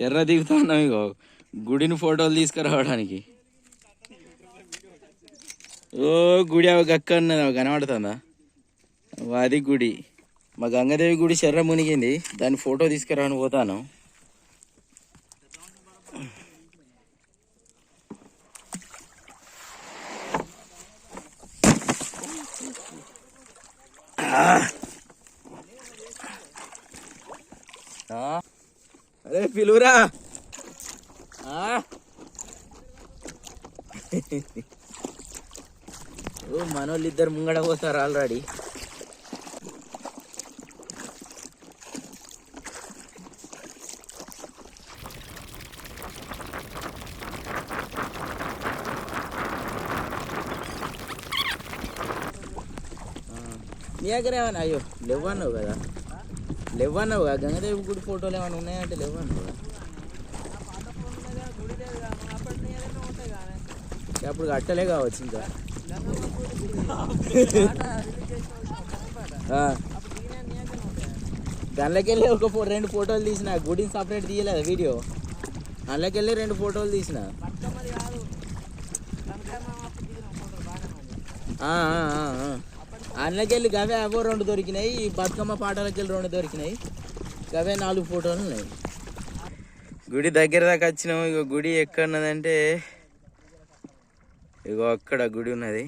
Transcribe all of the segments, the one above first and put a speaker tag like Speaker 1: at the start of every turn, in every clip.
Speaker 1: ఎర్ర దిగుతున్నాం ఇగో. గుడిని ఫోటోలు తీసుకురావడానికి. ఓ గుడి అవి గక్క ఉన్నది కనబడుతుందా? అది గుడి. మా గంగాదేవి గుడి శర్ర మునిగింది. దాని ఫోటో తీసుకురాని పోతాను. ఆ. అరే పిలువురా. ఆ. ఓ మనోళ్ళు ఇద్దరు ముంగడ పోతారు ఆల్రెడీ. మీ దగ్గర ఏమన్నా? అయ్యో లేవన్నావు కదా. లేవన్నావు కదా గంగదేవి గుడి ఫోటోలు ఏమైనా ఉన్నాయంటే లేవన్నావు ఇప్పుడు కట్టలే కావచ్చు ఇంకా. దానిలోకెళ్ళి ఒక ఫో రెండు ఫోటోలు తీసిన. గుడిని సపరేట్ తీయలేదు వీడియో? అందులోకెళ్ళి రెండు ఫోటోలు తీసిన. అందులోకెళ్ళి గవే అవో రెండు దొరికినాయి. ఈ బతుకమ్మ పాటలకెళ్ళి రెండు దొరికినాయి. గవే నాలుగు ఫోటోలు ఉన్నాయి. గుడి దగ్గర దాకా వచ్చినాము. ఇగో గుడి ఎక్కడ ఉన్నదంటే ఇగో అక్కడ గుడి ఉన్నది.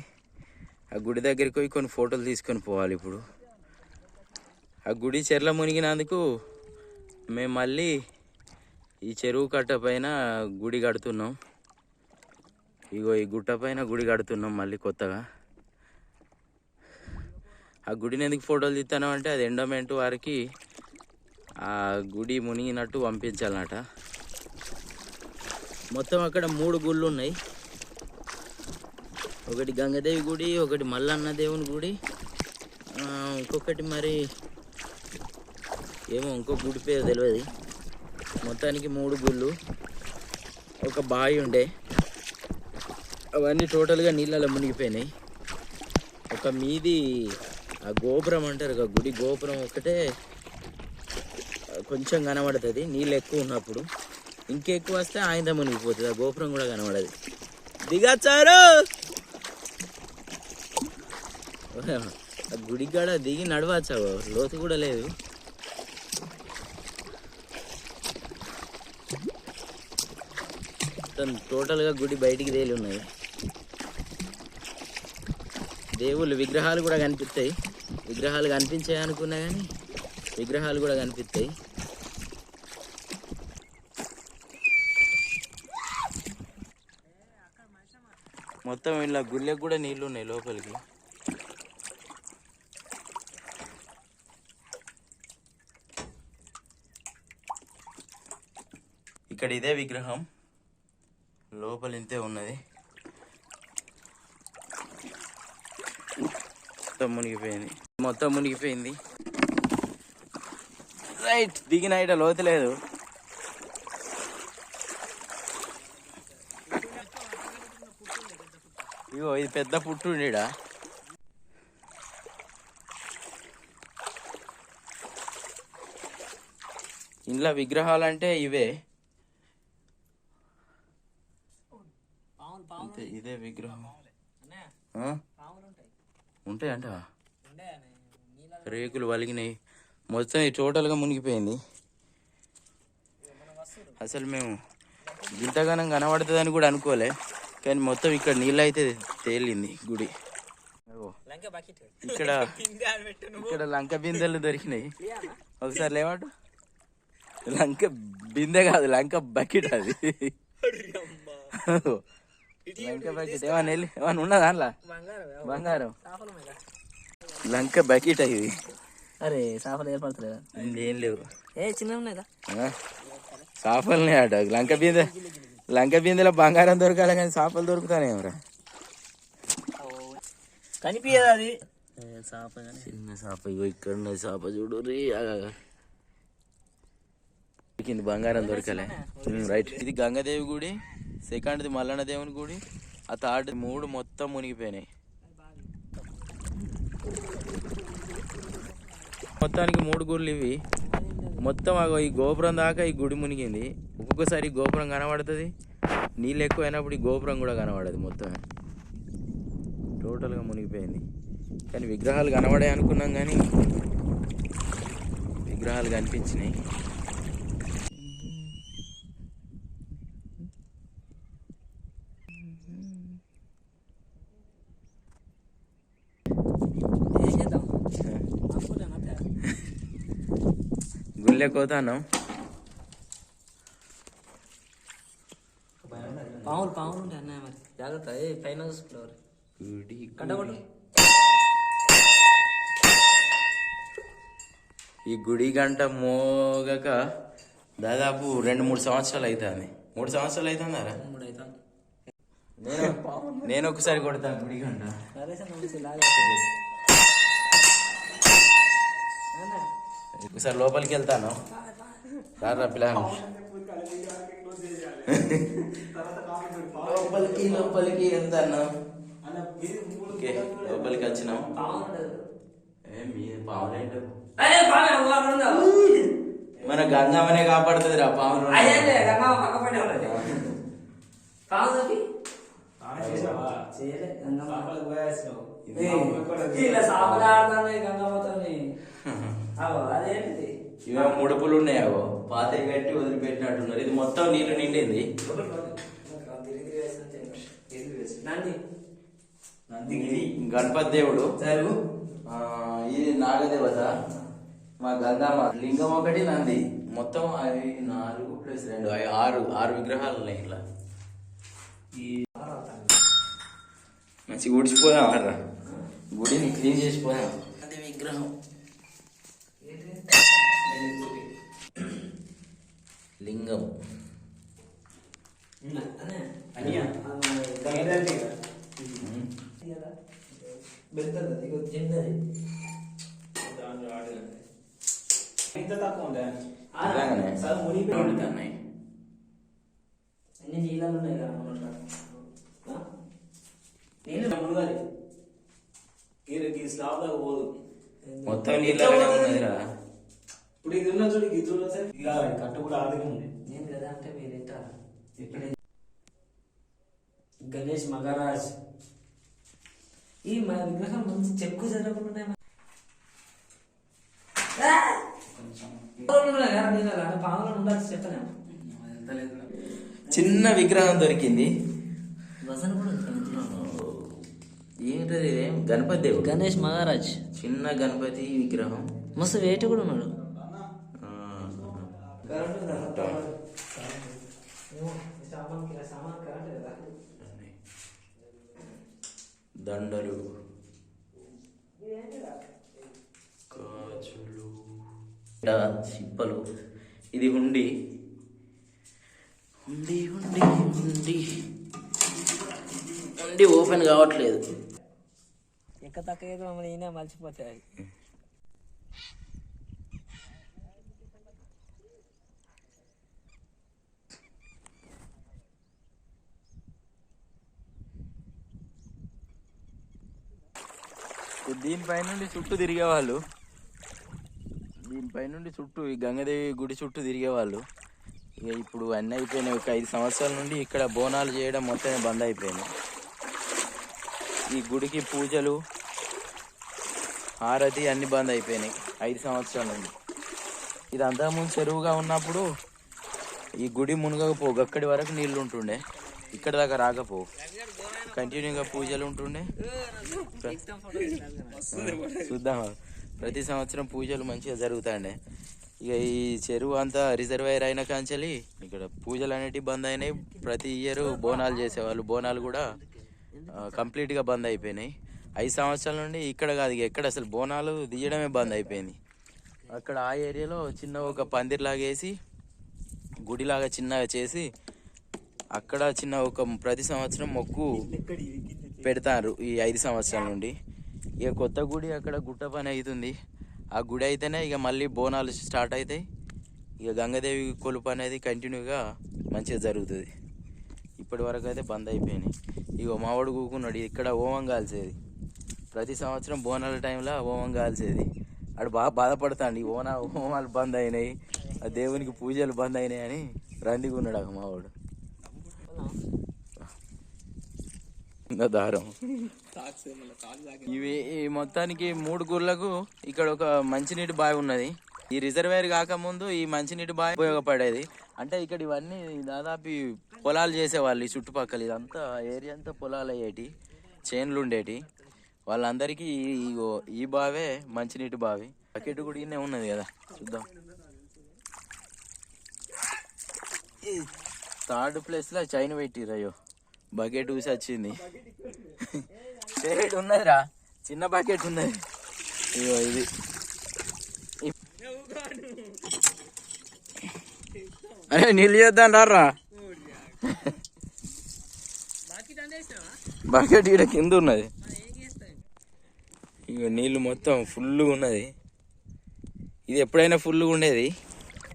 Speaker 1: ఆ గుడి దగ్గరికి పోయి కొన్ని ఫోటోలు తీసుకొని పోవాలి ఇప్పుడు. ఆ గుడి చెర్ల మునిగినందుకు మేము మళ్ళీ ఈ చెరువు కట్ట పైన గుడి కడుతున్నాం. ఇగో ఈ గుట్ట పైన గుడి కడుతున్నాం మళ్ళీ కొత్తగా. ఆ గుడిని ఎందుకు ఫోటోలు తీస్తాను అంటే అది ఎండోమెంట్ వారికి ఆ గుడి మునిగినట్టు పంపించాలన్నట. మొత్తం అక్కడ మూడు గుళ్ళు ఉన్నాయి. ఒకటి గంగదేవి గుడి ఒకటి మల్లన్న దేవుని గుడి. ఇంకొకటి మరి ఏమో ఇంకో గుడి పేరు తెలియదు మొత్తానికి మూడు గుళ్ళు. ఒక బావి ఉండే. అవన్నీ టోటల్గా నీళ్ళలో మునిగిపోయినాయి. ఒక మీది ఆ గోపురం అంటారు కదా గుడి గోపురం ఒకటే కొంచెం కనబడుతుంది నీళ్ళు ఎక్కువ ఉన్నప్పుడు. ఇంకెక్కువ వస్తే ఆయన మునిగిపోతుంది ఆ గోపురం కూడా కనబడదు. దిగచ్చారు! గుడి కాడ దిగి నడవచ్చా లోతు కూడా లేదు. మొత్తం టోటల్గా గుడి బయటికి తేలి ఉన్నాయి దేవుళ్ళు విగ్రహాలు కూడా కనిపిస్తాయి. విగ్రహాలు కనిపించాయి అనుకున్నా కానీ విగ్రహాలు కూడా కనిపిస్తాయి. మొత్తం ఇలా గుళ్ళకు కూడా నీళ్ళు ఉన్నాయి లోపలికి. ఇక్కడ ఇదే విగ్రహం. లోపల ఇంతే ఉన్నది. మొత్తం మునిగిపోయింది. మొత్తం మునిగిపోయింది. రైట్ దిగిన ఇట లోతు లేదు. ఇగో ఇది పెద్ద పుట్టుండిడా ఇంట్లో విగ్రహాలు అంటే ఇవే అంతే ఇదే విగ్రహం ఆ? ఉంటాయంట రేకులు వలిగినాయి. మొత్తం ఇది టోటల్గా మునిగిపోయింది. అసలు మేము ఇంతగానం కనబడుతుందని కూడా అనుకోలే. కానీ మొత్తం ఇక్కడ నీళ్ళు అయితే తేలింది గుడి. ఇక్కడ ఇక్కడ లంక బిందెలు దొరికినాయి. ఒకసారి లేవాడు. లంక బిందె కాదు లంక బకెట్ అది. లంక బకెట్ ఏమన్నా వెళ్ళి ఏమన్నా ఉన్నదా అందులో బంగారం లంక బకెట్ ఇది?
Speaker 2: అరే చేపలు ఏర్పడతలేదా
Speaker 1: ఏం లేవు.
Speaker 2: ఏ చిన్న ఉన్నాయిదా?
Speaker 1: చేపలనే అట లంక బిందె లంక బిందెలో బంగారం దొరకాలి కానీ చేపలు దొరుకుతానేమరా
Speaker 2: కనిపించదు అది?
Speaker 1: చిన్న చేప ఇగో ఇక్కడ ఉన్న చేప చూడు రీ కింద బంగారం దొరకలే. రైట్. ఇది గంగాదేవి గుడి. సెకండ్ది మల్లన్న దేవుని గుడి ఆ థర్డ్ మూడు మొత్తం మునిగిపోయినాయి. మొత్తానికి మూడు గుళ్ళు ఇవి. మొత్తం ఈ గోపురం దాకా ఈ గుడి మునిగింది. ఒక్కొక్కసారి గోపురం కనబడుతుంది. నీళ్ళు ఎక్కువైనప్పుడు ఈ గోపురం కూడా కనబడదు మొత్తం టోటల్గా మునిగిపోయింది. కానీ విగ్రహాలు కనబడే అనుకున్నాం కానీ విగ్రహాలు కనిపించినాయి
Speaker 2: ఏం చేద్దాం అనుకుంటాను అంతే ఉంటాయి అన్నయ్య మరి. జాగ్రత్త ఏ పైన కట్టబడు
Speaker 1: ఈ గుడి గంట మోగక దాదాపు రెండు మూడు సంవత్సరాలు అవుతుంది మూడు సంవత్సరాలు అవుతుందారా
Speaker 2: మూడు అవుతాను
Speaker 1: నేను నేను ఒకసారి కొడతాను గుడి గంట
Speaker 2: నరేష్ అన్న మంచి లాగా అన్న
Speaker 1: ఒకసారి లోపలికి వెళ్తాను. రారా పిల్లలు లోపలికి లోపలికి వెళ్తాను. ఓకే లోపలికి వచ్చినాం.
Speaker 2: పాములు?
Speaker 1: మన గంగమ్మనే కాపాడుతుంది రా పావులు
Speaker 2: అయ్యే అంటే గంగా పక్క పడే ఉన్నది పాము తప్పి చేయలే గంగమ్మ. అదేంటిది
Speaker 1: ఇవే ముడుపులు ఉన్నాయావో పాత కట్టి వదిలిపెట్టినట్టున్నారు. ఇది మొత్తం నీళ్ళు నిండింది. గణపతి దేవుడు ఇది నాగదేవత. మా గంగమ్మ లింగం ఒకటి నంది. మొత్తం అవి నాలుగు ప్లస్ రెండు అవి ఆరు ఆరు విగ్రహాలు ఉన్నాయి ఇట్లా మంచిగా అర్రా గుడిని క్లీన్ చేసిపోయాం అదే విగ్రహం లింగం ఉమ్. ఇలాగనే వండుతున్నాయి
Speaker 2: అన్ని నీళ్ళలు ఉన్నాయి కదా మన ఆ? నీళ్ళు మునగాలి
Speaker 3: స్లాబ్ దాకా పోదు
Speaker 1: మొత్తం నీళ్ళనే ఉన్నదిరా
Speaker 3: ఇప్పుడు ఇది ఉన్న చూడు ఇది చూడ సార్ ఇక కట్ట కూడా ఆర్థిక ఉంది.
Speaker 2: నేను కదా అంటే మీరు వింటారా. గణేష్ మహారాజ్. ఈ మా విగ్రహం మంచి చెక్కు జరగకుండా ఉండాల్సి చెప్పలేము
Speaker 1: చిన్న విగ్రహం దొరికింది.
Speaker 2: వసన కూడా.
Speaker 1: ఏంటది ఇది? గణపతి దేవుడు
Speaker 2: గణేష్ మహారాజ్.
Speaker 1: చిన్న గణపతి విగ్రహం.
Speaker 2: మస్తు వెయిట్ కూడా ఉన్నాడు.
Speaker 1: దండలు ఇట్లా చిప్పలు ఇది హుండి. హుండి హుండి హుండి. హుండి ఓపెన్ కావట్లేదు.
Speaker 2: ఎక్క తక్కువ మమ్మల్ని ఈయన మర్చిపోతాయి
Speaker 1: దీనిపై నుండి చుట్టూ తిరిగేవాళ్ళు. దీనిపై నుండి చుట్టూ ఈ గంగదేవి గుడి చుట్టూ తిరిగేవాళ్ళు. ఇక ఇప్పుడు అన్నీ అయిపోయినాయి. ఒక ఐదు సంవత్సరాల నుండి ఇక్కడ బోనాలు చేయడం మొత్తం బంద్ అయిపోయినాయి ఈ గుడికి పూజలు హారతి అన్ని బంద్ అయిపోయినాయి ఐదు సంవత్సరాల నుండి. ఇది అంతకుముందు చెరువుగా ఉన్నప్పుడు ఈ గుడి మునగకపో అక్కడి వరకు నీళ్ళు ఉంటుండే ఇక్కడ దాకా రాకపో. కంటిన్యూగా పూజలు ఉంటుండే. చూద్దాం ప్రతి సంవత్సరం పూజలు మంచిగా జరుగుతాయండి ఇక ఈ చెరువు అంతా రిజర్వేర్ అయిన కాంచెలి ఇక్కడ పూజలు అనేటివి బంద్ అయినాయి. ప్రతి ఇయర్ బోనాలు చేసేవాళ్ళు. బోనాలు కూడా కంప్లీట్గా బంద్ అయిపోయినాయి. ఐదు సంవత్సరాల నుండి ఇక్కడ కాదు ఇక ఎక్కడ అసలు బోనాలు తీయడమే బంద్ అయిపోయింది. అక్కడ ఆ ఏరియాలో చిన్న ఒక పందిర్లాగా వేసి గుడిలాగా చిన్నగా చేసి అక్కడ చిన్న ఒక ప్రతి సంవత్సరం మొక్కు పెడతారు ఈ ఐదు సంవత్సరాల నుండి. ఇక కొత్త గుడి అక్కడ గుట్ట పని అవుతుంది ఆ గుడి అయితేనే ఇక మళ్ళీ బోనాలు స్టార్ట్ అవుతాయి ఇక గంగాదేవి కొలుపు అనేది కంటిన్యూగా మంచిగా జరుగుతుంది. ఇప్పటి వరకు అయితే బంద్ అయిపోయినాయి. ఇక మావాడు కూకున్నాడు ఇక్కడ ఓమం కాల్చేది. ప్రతి సంవత్సరం బోనాల టైంలో ఓమం కాల్చేది. ఆడు బాగా బాధపడతాండి ఓనా హోమాలు బంద్ అయినాయి ఆ దేవునికి పూజలు బంద్ అయినాయి అని రండిగా ఉన్నాడు మావాడు దారం ఇవి ఈ మొత్తానికి మూడు గుర్లకు ఇక్కడ ఒక మంచినీటి బావి ఉన్నది. ఈ రిజర్వేర్ కాకముందు ఈ మంచినీటి బావి ఉపయోగపడేది. అంటే ఇక్కడ ఇవన్నీ దాదాపు పొలాలు చేసేవాళ్ళు ఈ చుట్టుపక్కల. ఇదంతా ఏరియా అంతా పొలాలు అయ్యేటి చేన్లు ఉండేటి. వాళ్ళందరికీ ఈ- ఇగో ఈ బావే మంచినీటి బావి. బకెట్ కూడా ఉన్నది కదా. చూద్దాం. థర్డ్ ప్లేస్లో చైన్ పెట్టిర్రు అయ్యో. బకెట్ ఊసి వచ్చింది. షేడ్ ఉన్నదిరా. చిన్న బకెట్ ఉన్నది. ఇగో ఇది. అరే నీళ్ళు చేద్దాం రారా బకెట్ ఇక్కడ కింద ఉన్నది. ఇగో నీళ్ళు మొత్తం ఫుల్గా ఉన్నది. ఇది ఎప్పుడైనా ఫుల్గా ఉండేది?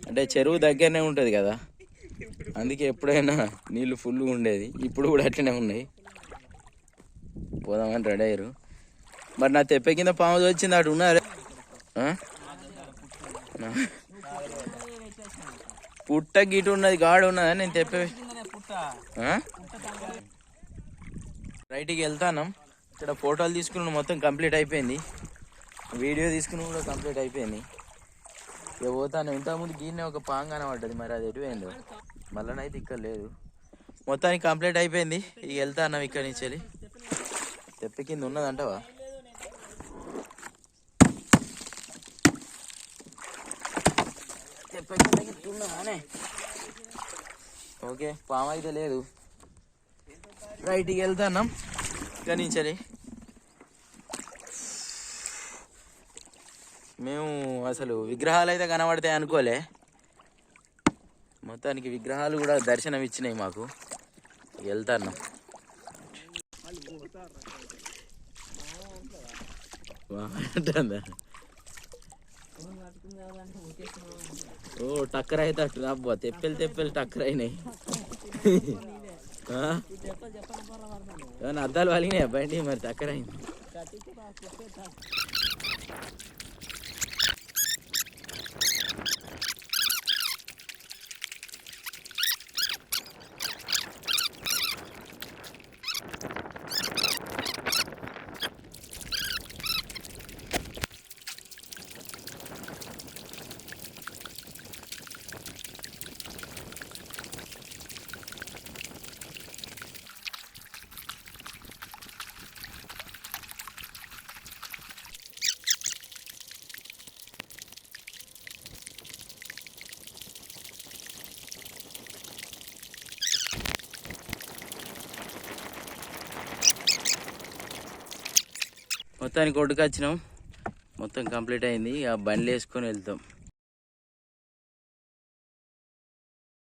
Speaker 1: అంటే చెరువు దగ్గరనే ఉంటుంది కదా? అందుకే ఎప్పుడైనా నీళ్ళు ఫుల్గా ఉండేది. ఇప్పుడు కూడా అట్లనే ఉన్నాయి. పోదామని రెడీ అయ్యారు. మరి నా తెప్ప కింద పాము వచ్చింది అటు ఉన్నారే? పుట్ట గిటు ఉన్నది గాడు ఉన్నదా? నేను తెప్పే రైట్కి వెళ్తాను. ఇక్కడ ఫోటోలు తీసుకున్న మొత్తం కంప్లీట్ అయిపోయింది. వీడియో తీసుకుని కూడా కంప్లీట్ అయిపోయింది. ఇక పోతాను. ఇంతకుముందు గీనే ఒక పాంగ్ కనబడ్డది మరి అది ఎటు పోయిందో మళ్ళనైతే ఇక్కడ లేదు. మొత్తానికి కంప్లీట్ అయిపోయింది. ఇక వెళ్తాను ఇక్కడి నుంచి వెళ్ళి. తెప్ప కింద ఉన్నదంటావా? ఓకే పాము అయితే లేదు. రైట్కి వెళ్తాను ఇక్కడి నుంచి వెళ్ళి. మేము అసలు విగ్రహాలు అయితే కనబడతాయి అనుకోలే. మొత్తానికి విగ్రహాలు కూడా దర్శనం ఇచ్చినాయి మాకు. వెళ్తాను. ఓ టక్కర్ అయితే అట్టు అబ్బా. తెప్పెలు తెప్పెలు టక్కర్ అయినాయి అద్దాలు వలిగినాయి బండి మరి టక్కర్ అయింది మొత్తానికి ఒడ్డుకు వచ్చినాం మొత్తం కంప్లీట్ అయింది. ఆ బండ్లు వేసుకొని వెళ్తాం.